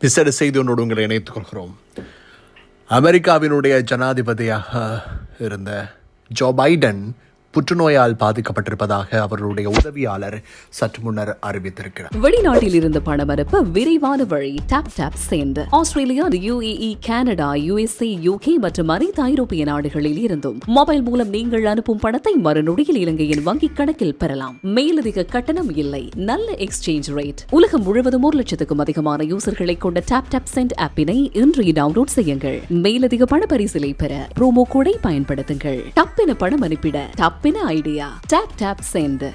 விசேட செய்தி உங்களை இணைத்துக் கொள்கிறோம் அமெரிக்காவினுடைய ஜனாதிபதியாக இருந்த ஜோ பைடன் புற்றுநோயால் பாதிக்கப்பட்டிருப்பதாக அவருடைய உதவியாளர் சற்று முன்னர் அறிவித்திருக்கிறார். வெளிநாட்டில் இருந்து பணம் அனுப்ப விரைவான வழி. டாப் டாப் சேர்ந்து. Australia U A E Canada U S A U K மற்றும் அனைத்து ஐரோப்பிய நாடுகளில் இருந்தும் மொபைல் மூலம் நீங்கள் அனுப்பும் பணத்தை மறுநொடியில் இலங்கையின் வங்கிக் கணக்கில் பெறலாம். மேலதிக கட்டணம் இல்லை. நல்ல எக்ஸ்சேஞ்ச் ரேட் உலகம் முழுவதும் ஒரு லட்சத்துக்கும் அதிகமான யூசர்களை கொண்ட டாப் டாப் சென்ட் ஆப்பினை இன்று டவுன்லோட் செய்யுங்கள். மேலதிக பண பரிசிலை பெற ப்ரோமோ கோடை பயன்படுத்துங்கள். டப்பென பணம் அனுப்பிட டப்பென ஐடியா. டேப் டேப் சேர்ந்து.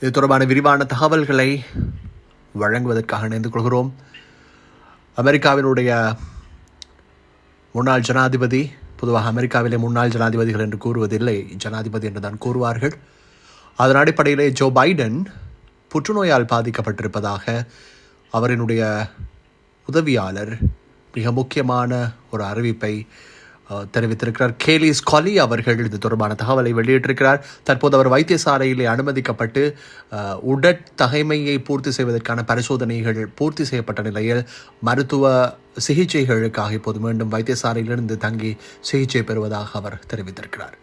இது தொடர்பான விரிவான தகவல்களை வழங்குவதற்காக இணைந்து கொள்கிறோம். அமெரிக்காவினுடைய முன்னாள் ஜனாதிபதி பொதுவாக அமெரிக்காவிலே முன்னாள் ஜனாதிபதிகள் என்று கூறுவதில்லை ஜனாதிபதி என்று தான் கூறுவார்கள். அதன் அடிப்படையிலே ஜோ பைடன் புற்றுநோயால் பாதிக்கப்பட்டிருப்பதாக அவரினுடைய உதவியாளர் மிக முக்கியமான ஒரு அறிவிப்பை தெரிவித்திருக்கிறார். கேலி ஸ்காலி அவர்கள் இது தொடர்பான தகவலை வெளியிட்டிருக்கிறார். தற்போது அவர் வைத்தியசாலையிலே அனுமதிக்கப்பட்டு உடற்தகைமையை பூர்த்தி செய்வதற்கான பரிசோதனைகள் பூர்த்தி செய்யப்பட்ட நிலையில் மருத்துவ சிகிச்சைகளுக்காக இப்போது மீண்டும் வைத்தியசாலையிலிருந்து தங்கி சிகிச்சை பெறுவதாக அவர் தெரிவித்திருக்கிறார்.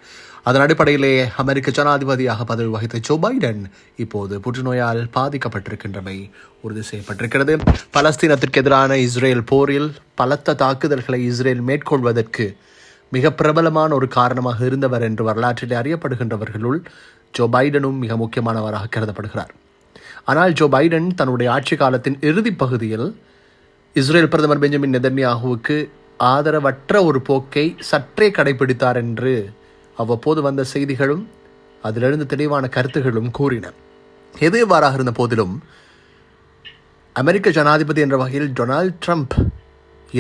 அதன் அடிப்படையிலே அமெரிக்க ஜனாதிபதியாக பதவி வகித்த ஜோ பைடன் இப்போது புற்றுநோயால் பாதிக்கப்பட்டிருக்கின்றமை உறுதி செய்யப்பட்டிருக்கிறது. பலஸ்தீனத்திற்கு எதிரான இஸ்ரேல் போரில் பலத்த தாக்குதல்களை இஸ்ரேல் மேற்கொள்வதற்கு மிக பிரபலமான ஒரு காரணமாக இருந்தவர் என்று வரலாற்றில் அறியப்படுகின்றவர்களுள் ஜோ பைடனும் மிக முக்கியமானவராக கருதப்படுகிறார். ஆனால் ஜோ பைடன் தன்னுடைய ஆட்சி காலத்தின் இறுதி பகுதியில் இஸ்ரேல் பிரதமர் பெஞ்சமின் நெதன்யாகுவுக்கு ஆதரவற்ற ஒரு போக்கை சற்றே கடைபிடித்தார் என்று அவ்வப்போது வந்த செய்திகளும் அதிலிருந்து தெளிவான கருத்துகளும் கூறின. எது எவ்வாறாக இருந்த போதிலும் அமெரிக்க ஜனாதிபதி என்ற வகையில் டொனால்ட் ட்ரம்ப்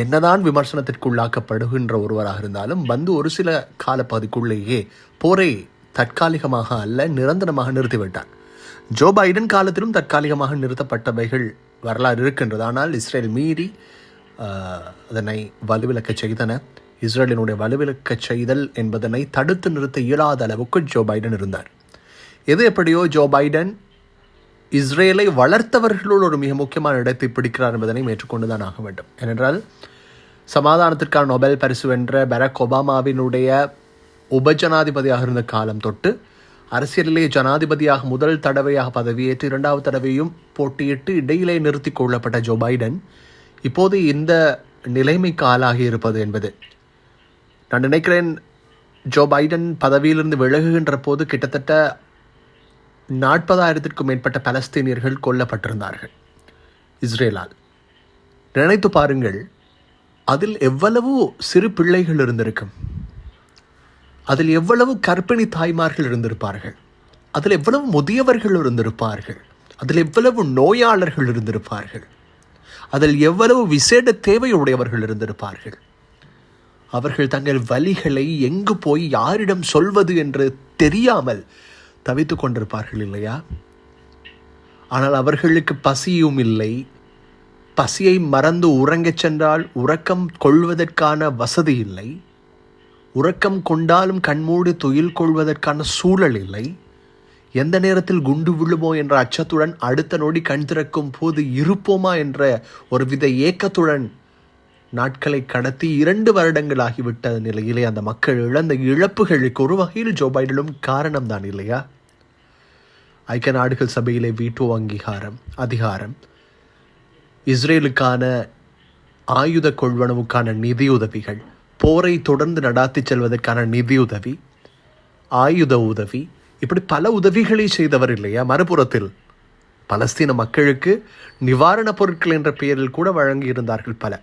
என்னதான் விமர்சனத்திற்குள்ளாக்கப்படுகின்ற ஒருவராக இருந்தாலும் வந்து ஒரு சில காலப்பகுதிக்குள்ளேயே போரை தற்காலிகமாக அல்ல நிரந்தரமாக நிறுத்திவிட்டார். ஜோ பைடன் காலத்திலும் தற்காலிகமாக நிறுத்தப்பட்டவைகள் வரலாறு இருக்கின்றது. ஆனால் இஸ்ரேல் மீறி அதனை வலுவிழக்கச் செய்தன. இஸ்ரேலினுடைய வலுவிழக்க செய்தல் என்பதனை தடுத்து நிறுத்த இயலாத அளவுக்கு ஜோ பைடன் இருந்தார். எது எப்படியோ ஜோ பைடன் இஸ்ரேலை வளர்த்தவர்களுள் ஒரு மிக முக்கியமான இடத்தை பிடிக்கிறார் என்பதனை ஏற்றுக்கொண்டுதான் ஆக வேண்டும். ஏனென்றால் சமாதானத்திற்கான நொபல் பரிசு வென்ற பராக் ஒபாமாவினுடைய உபஜனாதிபதியாக இருந்த காலம் தொட்டு அரசியலிலே ஜனாதிபதியாக முதல் தடவையாக பதவியேற்று இரண்டாவது தடவையும் போட்டியிட்டு இடையிலே நிறுத்தி கொள்ளப்பட்ட ஜோ பைடன் இப்போது இந்த நிலைமைக்கு ஆளாகி இருப்பது என்பது நான் நினைக்கிறேன் ஜோ பைடன் பதவியிலிருந்து விலகுகின்ற போது கிட்டத்தட்ட நாற்பதாயிரத்திற்கும் மேற்பட்ட பலஸ்தீனியர்கள் கொல்லப்பட்டிருந்தார்கள் இஸ்ரேலால். நினைத்து பாருங்கள் அதில் எவ்வளவு சிறு பிள்ளைகள் இருந்திருக்கும். அதில் எவ்வளவு கர்ப்பிணி தாய்மார்கள் இருந்திருப்பார்கள். அதில் எவ்வளவு முதியவர்கள் இருந்திருப்பார்கள். அதில் எவ்வளவு நோயாளர்கள் இருந்திருப்பார்கள். அதில் எவ்வளவு விசேட தேவையுடையவர்கள் இருந்திருப்பார்கள். அவர்கள் தங்கள் வழிகளை எங்கு போய் யாரிடம் சொல்வது என்று தெரியாமல் தவித்துக் கொண்டிருப்பார்கள் இல்லையா? ஆனால் அவர்களுக்கு பசியும் இல்லை. பசியை மறந்து உறங்கச் சென்றால் உறக்கம் கொள்வதற்கான வசதி இல்லை. உறக்கம் கொண்டாலும் கண்மூடி துயில் கொள்வதற்கான சூழல் இல்லை. எந்த நேரத்தில் குண்டு விழுமோ என்ற அச்சத்துடன் அடுத்த நொடி கண் திறக்கும் போது இருப்போமா என்ற ஒருவித ஏக்கத்துடன் நாட்களை கடத்தி இரண்டு வருடங்கள் ஆகிவிட்ட நிலையிலே அந்த மக்கள் இழந்த இழப்புகளுக்கு ஒரு வகையில் ஜோ பைடனும் காரணம்தான் இல்லையா? ஐக்கிய நாடுகள் சபையிலே வீட்டோ அங்கீகாரம் அதிகாரம். இஸ்ரேலுக்கான ஆயுத கொள்வனவுக்கான நிதியுதவிகள் போரை தொடர்ந்து நடாத்தி செல்வதற்கான நிதியுதவி ஆயுத உதவி இப்படி பல உதவிகளை செய்தவர் இல்லையா? மறுபுறத்தில் பலஸ்தீன மக்களுக்கு நிவாரணப் பொருட்கள் என்ற பெயரில் கூட வழங்கியிருந்தார்கள் பல.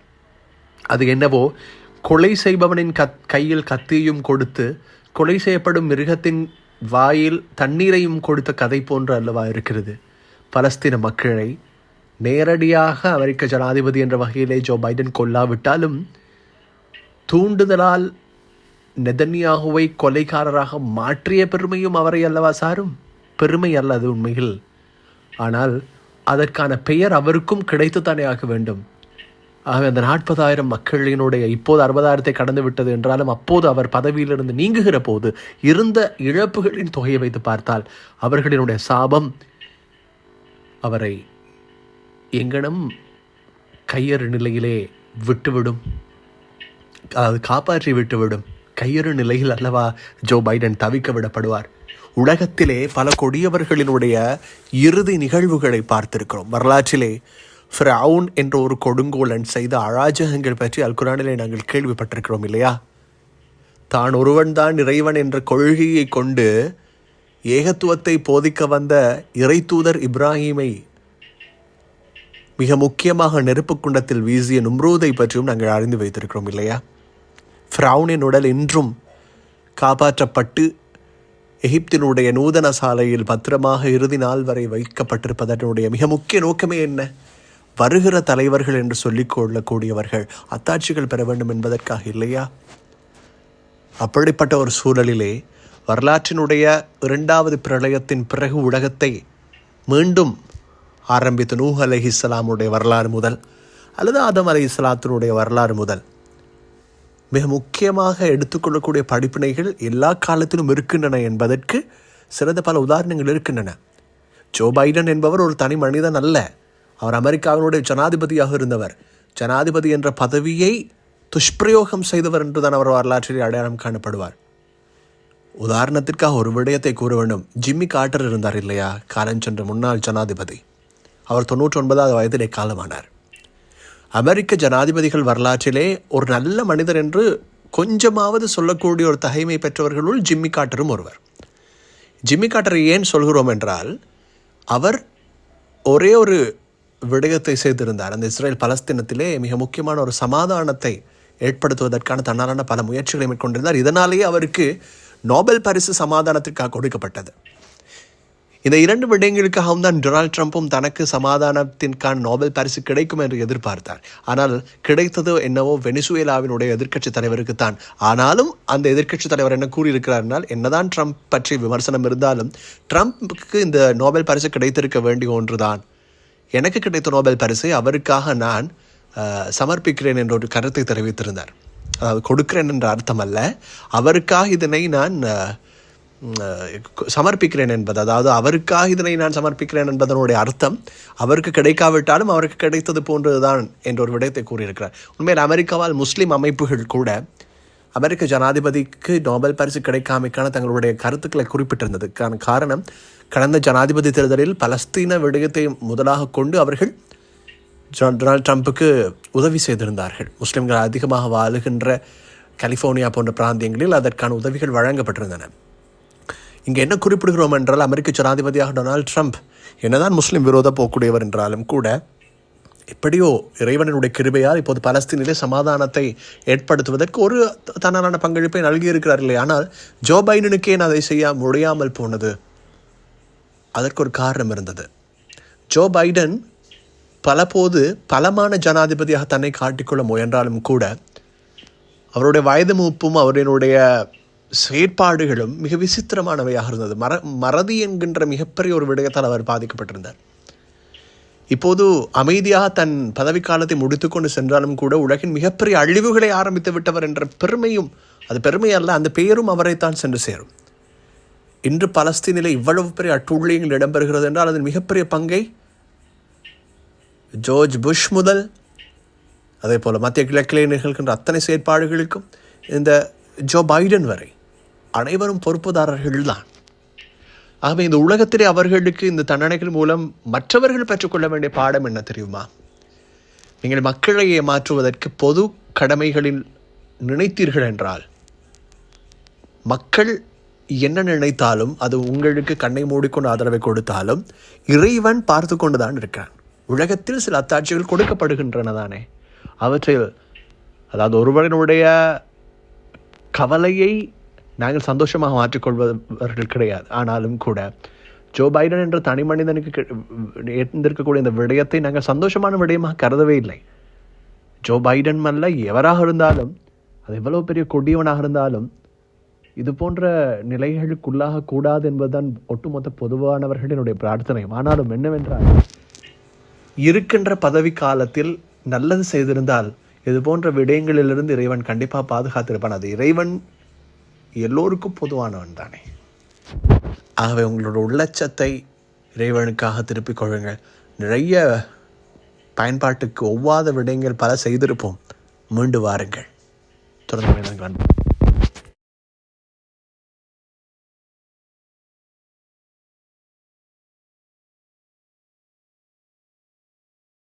அது என்னவோ கொலை செய்பவனின் கத் கையில் கத்தியும் கொடுத்து கொலை செய்யப்படும் மிருகத்தின் வாயில் தண்ணீரையும் கொடுத்த கதை போன்று அல்லவா இருக்கிறது. பலஸ்தீன மக்களை நேரடியாக அமெரிக்க ஜனாதிபதி என்ற வகையிலே ஜோ பைடன் கொல்லாவிட்டாலும் தூண்டுதலால் நெதன்யாகுவை கொலைகாரராக மாற்றிய பெருமையும் அவரை அல்லவா சாரும்? பெருமை அல்ல அது உண்மையில். ஆனால் அதற்கான பெயர் அவருக்கும் கிடைத்துத்தானே ஆக வேண்டும். ஆக அந்த நாற்பதாயிரம் மக்களினுடைய இப்போது அறுபதாயிரத்தை கடந்து விட்டது என்றாலும் அப்போது அவர் பதவியிலிருந்து நீங்குகிற போது இருந்த இழப்புகளின் தொகையை வைத்து பார்த்தால் அவர்களினுடைய சாபம் அவரை எங்கனம் கையறு நிலையிலே விட்டுவிடும். அது காப்பாற்றி விட்டுவிடும். கையறு நிலையில் அல்லவா ஜோ பைடன் தவிக்க விடப்படுவார். உலகத்திலே பல கொடியவர்களினுடைய இறுதி நிகழ்வுகளை பார்த்திருக்கிறோம். வரலாற்றிலே ஃப்ரவுன் என்ற ஒரு கொடுங்கோலன் செய்த அராஜகங்கள் பற்றி அல்குரானிலே நாங்கள் கேள்விப்பட்டிருக்கிறோம் இல்லையா? தான் ஒருவன்தான் இறைவன் என்ற கொள்கையை கொண்டு ஏகத்துவத்தை போதிக்க வந்த இறைத்தூதர் இப்ராஹீமை மிக முக்கியமாக நெருப்பு குண்டத்தில் வீசிய நும்ரூதை பற்றியும் நாங்கள் அறிந்து வைத்திருக்கிறோம் இல்லையா? ஃப்ரவுனின் உடல் இன்றும் காப்பாற்றப்பட்டு எகிப்தினுடைய நூதன சாலையில் பத்திரமாக இறுதி நாள் வரை வைக்கப்பட்டிருப்பதனுடைய மிக முக்கிய நோக்கமே என்ன? வருகிற தலைவர்கள் என்று சொல்லிக் கொள்ளக்கூடியவர்கள் அத்தாட்சிகள் பெற வேண்டும் என்பதற்காக இல்லையா? அப்படிப்பட்ட ஒரு சூழலிலே வரலாற்றினுடைய இரண்டாவது பிரளயத்தின் பிறகு உலகத்தை மீண்டும் ஆரம்பித்த நூஹ் அலஹி இஸ்லாமுடைய வரலாறு முதல் அல்லது ஆதம் அலி இஸ்லாத்தினுடைய வரலாறு முதல். மிக முக்கியமாக எடுத்துக்கொள்ளக்கூடிய படிப்பினைகள் எல்லா காலத்திலும் இருக்கின்றன என்பதற்கு சிறந்த பல உதாரணங்கள் இருக்கின்றன. ஜோ பைடன் என்பவர் ஒரு தனி மனிதன் அல்ல. அவர் அமெரிக்காவினுடைய ஜனாதிபதியாக இருந்தவர். ஜனாதிபதி என்ற பதவியை துஷ்பிரயோகம் செய்தவர் என்றுதான் அவர் வரலாற்றில் அடையாளம் காணப்படுவார். உதாரணத்திற்காக ஒரு விடயத்தை கூற வேண்டும். ஜிம்மி கார்ட்டர் இருந்தார் இல்லையா? காலஞ்சென்ற முன்னாள் ஜனாதிபதி. அவர் தொன்னூற்றி ஒன்பதாவது வயதிலே காலமானார். அமெரிக்க ஜனாதிபதிகள் வரலாற்றிலே ஒரு நல்ல மனிதர் என்று கொஞ்சமாவது சொல்லக்கூடிய ஒரு தகைமை பெற்றவர்களுள் ஜிம்மி காட்டரும் ஒருவர். ஜிம்மி காட்டரை ஏன் சொல்கிறோம் என்றால் அவர் ஒரே ஒரு விடயத்தை செய்திருந்தார். அந்த இஸ்ரேல் பலஸ்தீனத்திலே மிக முக்கியமான ஒரு சமாதானத்தை ஏற்படுத்துவதற்கான தன்னாலான பல முயற்சிகளை மேற்கொண்டிருந்தார். இதனாலேயே அவருக்கு நோபல் பரிசு சமாதானத்திற்காக கொடுக்கப்பட்டது. இந்த இரண்டு விடயங்களுக்காகவும் தான் டொனால்ட் ட்ரம்ப்பும் தனக்கு சமாதானத்திற்கான நோபல் பரிசு கிடைக்கும் என்று எதிர்பார்த்தார். ஆனால் கிடைத்ததோ என்னவோ வெனிசுவேலாவினுடைய எதிர்க்கட்சி தலைவருக்கு தான். ஆனாலும் அந்த எதிர்க்கட்சி தலைவர் என்ன கூறியிருக்கிறார்னால் என்னதான் ட்ரம்ப் பற்றி விமர்சனம் இருந்தாலும் ட்ரம்ப்புக்கு இந்த நோபல் பரிசு கிடைத்திருக்க வேண்டிய ஒன்றுதான். எனக்கு கிடைத்த நோபல் பரிசை அவருக்காக நான் சமர்ப்பிக்கிறேன் என்ற ஒரு கருத்தை தெரிவித்திருந்தார். அதாவது கொடுக்கிறேன் என்ற அர்த்தம் அல்ல. அவருக்காக இதனை நான் சமர்ப்பிக்கிறேன் என்பது அதாவது அவருக்காக இதனை நான் சமர்ப்பிக்கிறேன் என்பதனுடைய அர்த்தம் அவருக்கு கிடைக்காவிட்டாலும் அவருக்கு கிடைத்தது போன்றதுதான் என்ற ஒரு விடயத்தை கூறியிருக்கிறார். உண்மையில் அமெரிக்காவால் முஸ்லீம் அமைப்புகள் கூட அமெரிக்க ஜனாதிபதிக்கு நோபல் பரிசு கிடைக்காமைக்கான தங்களுடைய கருத்துக்களை குறிப்பிட்டிருந்ததுக்கான காரணம் கடந்த ஜனாதிபதி தேர்தலில் பலஸ்தீன விடயத்தை முதலாக கொண்டு அவர்கள் டொனால்ட் ட்ரம்ப்புக்கு உதவி செய்திருந்தார்கள். முஸ்லிம்கள் அதிகமாக வாழுகின்ற கலிஃபோர்னியா போன்ற பிராந்தியங்களில் அதற்கான உதவிகள் வழங்கப்பட்டிருந்தன. இங்கே என்ன குறிப்பிடுகிறோம் என்றால் அமெரிக்க ஜனாதிபதியாக டொனால்ட் ட்ரம்ப் என்னதான் முஸ்லீம் விரோத போக்குடையவர் என்றாலும் கூட எப்படியோ இறைவனுடைய கிருபையால் இப்போது பலஸ்தீனிலே சமாதானத்தை ஏற்படுத்துவதற்கு ஒரு தன்னாலான பங்களிப்பை நல்கியிருக்கிறார் இல்லை ஆனால் ஜோ பைடனுக்கே அதை செய்ய முடியாமல் போனது? அதற்கு ஒரு காரணம் இருந்தது. ஜோ பைடன் பலபோது பலமான ஜனாதிபதியாக தன்னை காட்டிக்கொள்ள முயன்றாலும் கூட அவருடைய வயது மூப்பும் அவரினுடைய செயற்பாடுகளும் மிக விசித்திரமானவையாக இருந்தது. மற மறதி என்கின்ற மிகப்பெரிய ஒரு விடயத்தால் அவர் பாதிக்கப்பட்டிருந்தார். இப்போது அமைதியாக தன் பதவிக்காலத்தை முடித்துக்கொண்டு சென்றாலும் கூட உலகின் மிகப்பெரிய அழிவுகளை ஆரம்பித்து விட்டவர் என்ற பெருமையும் அது பெருமை அல்ல அந்த பெயரும் அவரைத்தான் சென்று சேரும். இன்று பலஸ்தீனிலே இவ்வளவு பெரிய அட்டுள்ளியங்கள் இடம்பெறுகிறது என்றால் அதன் மிகப்பெரிய பங்கை ஜோர்ஜ் புஷ் முதல் அதே போல் மத்திய கிழக்கிலே நிகழ்கின்ற அத்தனை செயற்பாடுகளுக்கும் இந்த ஜோ பைடன் வரை அனைவரும் பொறுப்புதாரர்கள் தான் ஆகவே இந்த உலகத்திலே அவர்களுக்கு இந்த தண்டனைகள் மூலம் மற்றவர்கள் பெற்றுக்கொள்ள வேண்டிய பாடம் என்ன தெரியுமா? நீங்கள் மக்களை ஏமாற்றுவதற்கு பொது கடமைகளில் நினைத்தீர்கள் என்றால் மக்கள் என்ன நினைத்தாலும் அது உங்களுக்கு கண்ணை மூடிக்கொண்டு ஆதரவை கொடுத்தாலும் இறைவன் பார்த்து கொண்டு தான் இருக்கிறான். உலகத்தில் சில அத்தாட்சிகள் கொடுக்கப்படுகின்றன தானே. அவற்றில் அதாவது ஒருவனுடைய கவலையை நாங்கள் சந்தோஷமாக மாற்றிக்கொள்பவர்கள் கிடையாது. ஆனாலும் கூட ஜோ பைடன் என்ற தனி மனிதனுக்கு இருந்திருக்கக்கூடிய இந்த விடயத்தை நாங்கள் சந்தோஷமான விடயமாக கருதவே இல்லை. ஜோ பைடன் அல்ல எவராக இருந்தாலும் அது எவ்வளோ பெரிய கொடியவனாக இருந்தாலும் இது போன்ற நிலைகளுக்குள்ளாக கூடாது என்பதுதான் ஒட்டுமொத்த பொதுவானவர்களினுடைய பிரார்த்தனை. ஆனாலும் என்னவென்றால் இருக்கின்ற பதவி காலத்தில் நல்லது செய்திருந்தால் இது போன்ற விடயங்களிலிருந்து இறைவன் கண்டிப்பாக பாதுகாத்திருப்பான். அது இறைவன் எல்லோருக்கும் பொதுவானவன் தானே. ஆகவே உங்களோட உள்ளச்சத்தை இறைவனுக்காக திருப்பிக் கொள்ளுங்கள். நிறைய பயன்பாட்டுக்கு ஒவ்வாத விடயங்கள் பல செய்திருப்போம். மீண்டு வாருங்கள். தொடர்ந்து